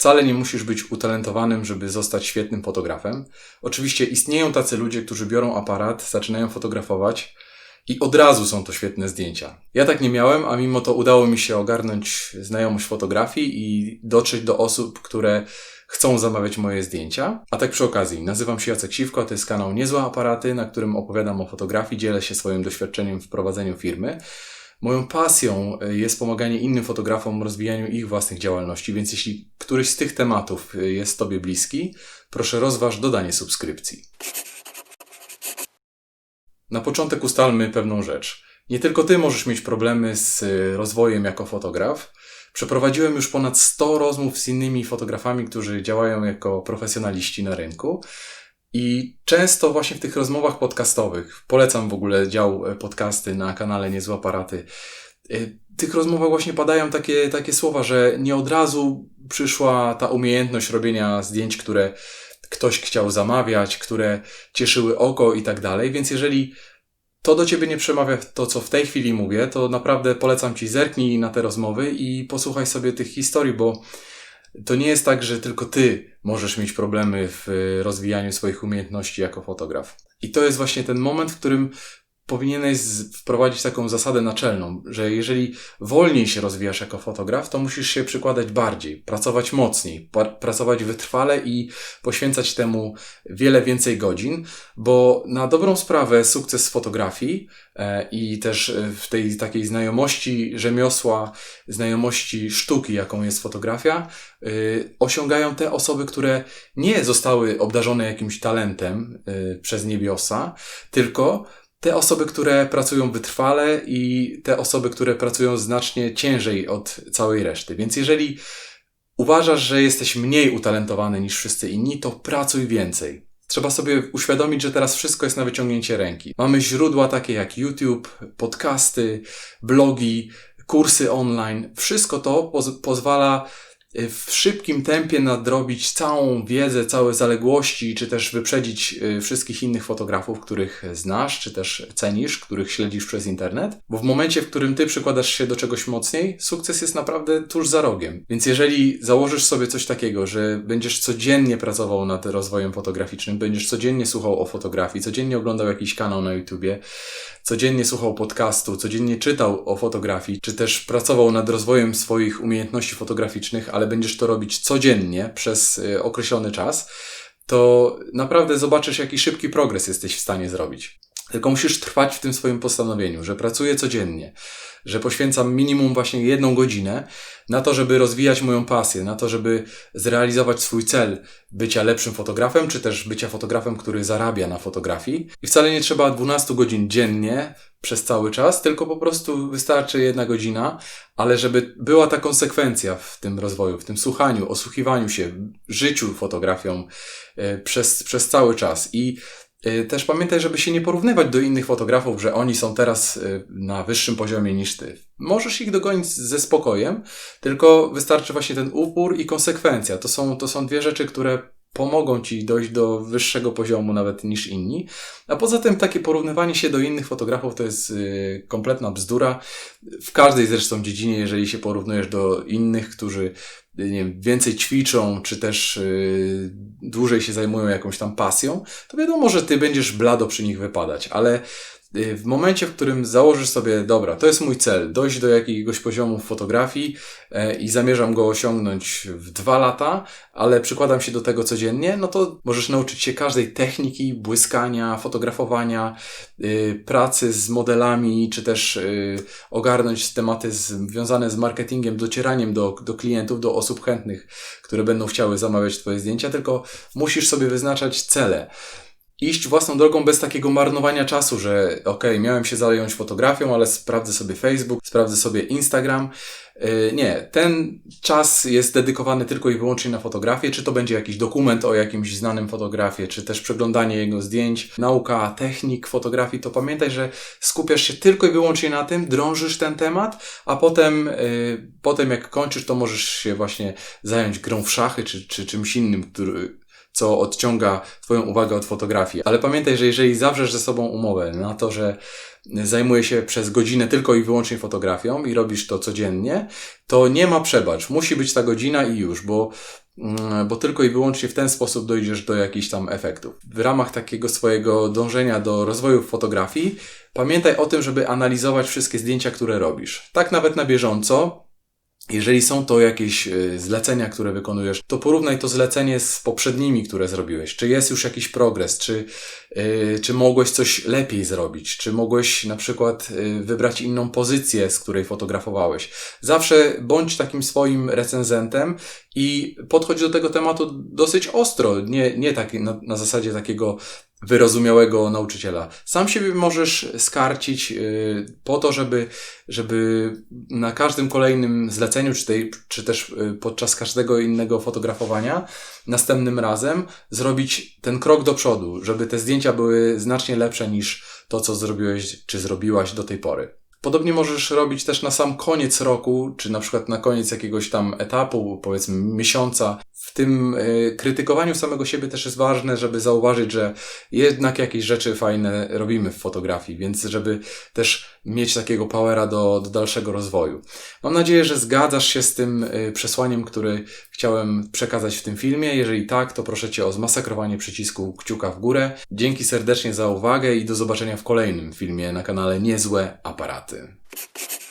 Wcale nie musisz być utalentowanym, żeby zostać świetnym fotografem. Oczywiście istnieją tacy ludzie, którzy biorą aparat, zaczynają fotografować i od razu są to świetne zdjęcia. Ja tak nie miałem, a mimo to udało mi się ogarnąć znajomość fotografii i dotrzeć do osób, które chcą zamawiać moje zdjęcia. A tak przy okazji, nazywam się Jacek Siwko, to jest kanał Niezłe Aparaty, na którym opowiadam o fotografii, dzielę się swoim doświadczeniem w prowadzeniu firmy. Moją pasją e, jest pomaganie innym fotografom w rozwijaniu ich własnych działalności, więc jeśli któryś z tych tematów e, jest Tobie bliski, proszę rozważ dodanie subskrypcji. Na początek ustalmy pewną rzecz. Nie tylko Ty możesz mieć problemy z e, rozwojem jako fotograf. Przeprowadziłem już ponad 100 rozmów z innymi fotografami, którzy działają jako profesjonaliści na rynku. I często właśnie w tych rozmowach podcastowych, polecam w ogóle dział e, podcasty na kanale Niezłe Aparaty, e, tych rozmowach właśnie padają takie, takie słowa, że nie od razu przyszła ta umiejętność robienia zdjęć, które ktoś chciał zamawiać, które cieszyły oko i tak dalej. Więc jeżeli to do ciebie nie przemawia to, co w tej chwili mówię, to naprawdę polecam ci zerknij na te rozmowy i posłuchaj sobie tych historii, bo to nie jest tak, że tylko ty możesz mieć problemy w rozwijaniu swoich umiejętności jako fotograf. I to jest właśnie ten moment, w którym powinieneś wprowadzić taką zasadę naczelną, że jeżeli wolniej się rozwijasz jako fotograf, to musisz się przykładać bardziej, pracować mocniej, pracować wytrwale i poświęcać temu wiele więcej godzin, bo na dobrą sprawę sukces fotografii e, i też e, w tej takiej znajomości rzemiosła, znajomości sztuki, jaką jest fotografia, e, osiągają te osoby, które nie zostały obdarzone jakimś talentem przez niebiosa, tylko te osoby, które pracują wytrwale i te osoby, które pracują znacznie ciężej od całej reszty. Więc jeżeli uważasz, że jesteś mniej utalentowany niż wszyscy inni, to pracuj więcej. Trzeba sobie uświadomić, że teraz wszystko jest na wyciągnięcie ręki. Mamy źródła takie jak YouTube, podcasty, blogi, kursy online. Wszystko to poz pozwala w szybkim tempie nadrobić całą wiedzę, całe zaległości, czy też wyprzedzić y, wszystkich innych fotografów, których znasz, czy też cenisz, których śledzisz przez internet. Bo w momencie, w którym ty przykładasz się do czegoś mocniej, sukces jest naprawdę tuż za rogiem. Więc jeżeli założysz sobie coś takiego, że będziesz codziennie pracował nad rozwojem fotograficznym, będziesz codziennie słuchał o fotografii, codziennie oglądał jakiś kanał na YouTubie, codziennie słuchał podcastu, codziennie czytał o fotografii, czy też pracował nad rozwojem swoich umiejętności fotograficznych, ale będziesz to robić codziennie przez y, określony czas, to naprawdę zobaczysz, jaki szybki progres jesteś w stanie zrobić. Tylko musisz trwać w tym swoim postanowieniu, że pracuję codziennie, że poświęcam minimum właśnie jedną godzinę na to, żeby rozwijać moją pasję, na to, żeby zrealizować swój cel bycia lepszym fotografem, czy też bycia fotografem, który zarabia na fotografii. I wcale nie trzeba 12 godzin dziennie przez cały czas, tylko po prostu wystarczy jedna godzina, ale żeby była ta konsekwencja w tym rozwoju, w tym słuchaniu, osłuchiwaniu się, życiu fotografią e, przez, przez cały czas. I też pamiętaj, żeby się nie porównywać do innych fotografów, że oni są teraz y, na wyższym poziomie niż ty. Możesz ich dogonić ze spokojem, tylko wystarczy właśnie ten upór i konsekwencja. To są, to są dwie rzeczy, które pomogą ci dojść do wyższego poziomu nawet niż inni. A poza tym takie porównywanie się do innych fotografów to jest yy, kompletna bzdura. W każdej zresztą dziedzinie, jeżeli się porównujesz do innych, którzy nie wiem, więcej ćwiczą, czy też yy, dłużej się zajmują jakąś tam pasją, to wiadomo, że ty będziesz blado przy nich wypadać, ale Y, w momencie, w którym założysz sobie, dobra, to jest mój cel, dojść do jakiegoś poziomu fotografii e, i zamierzam go osiągnąć w dwa lata, ale przykładam się do tego codziennie, no to możesz nauczyć się każdej techniki błyskania, fotografowania, y, pracy z modelami, czy też y, ogarnąć tematy związane z marketingiem, docieraniem do, do klientów, do osób chętnych, które będą chciały zamawiać Twoje zdjęcia, tylko musisz sobie wyznaczać cele iść własną drogą bez takiego marnowania czasu, że okej, okay, miałem się zająć fotografią, ale sprawdzę sobie Facebook, sprawdzę sobie Instagram. Yy, nie, ten czas jest dedykowany tylko i wyłącznie na fotografię, czy to będzie jakiś dokument o jakimś znanym fotografie, czy też przeglądanie jego zdjęć, nauka technik fotografii, to pamiętaj, że skupiasz się tylko i wyłącznie na tym, drążysz ten temat, a potem, yy, potem jak kończysz, to możesz się właśnie zająć grą w szachy, czy, czy czymś innym, który, co odciąga Twoją uwagę od fotografii. Ale pamiętaj, że jeżeli zawrzesz ze sobą umowę na to, że zajmuje się przez godzinę tylko i wyłącznie fotografią i robisz to codziennie, to nie ma przebacz. Musi być ta godzina i już, bo mm, bo tylko i wyłącznie w ten sposób dojdziesz do jakichś tam efektów. W ramach takiego swojego dążenia do rozwoju fotografii, pamiętaj o tym, żeby analizować wszystkie zdjęcia, które robisz. Tak nawet na bieżąco, jeżeli są to jakieś y, zlecenia, które wykonujesz, to porównaj to zlecenie z poprzednimi, które zrobiłeś. Czy jest już jakiś progres, czy, yy, czy mogłeś coś lepiej zrobić, czy mogłeś na przykład yy, wybrać inną pozycję, z której fotografowałeś. Zawsze bądź takim swoim recenzentem i podchodź do tego tematu dosyć ostro, nie, nie tak na, na zasadzie takiego wyrozumiałego nauczyciela. Sam siebie możesz skarcić yy, po to, żeby, żeby na każdym kolejnym zleceniu, czy, tej, czy też yy, podczas każdego innego fotografowania, następnym razem zrobić ten krok do przodu, żeby te zdjęcia były znacznie lepsze niż to, co zrobiłeś, czy zrobiłaś do tej pory. Podobnie możesz robić też na sam koniec roku, czy na przykład na koniec jakiegoś tam etapu, powiedzmy miesiąca. W tym y, krytykowaniu samego siebie też jest ważne, żeby zauważyć, że jednak jakieś rzeczy fajne robimy w fotografii, więc żeby też mieć takiego powera do, do dalszego rozwoju. Mam nadzieję, że zgadzasz się z tym y, przesłaniem, który chciałem przekazać w tym filmie. Jeżeli tak, to proszę Cię o zmasakrowanie przycisku kciuka w górę. Dzięki serdecznie za uwagę i do zobaczenia w kolejnym filmie na kanale Niezłe Aparaty. maty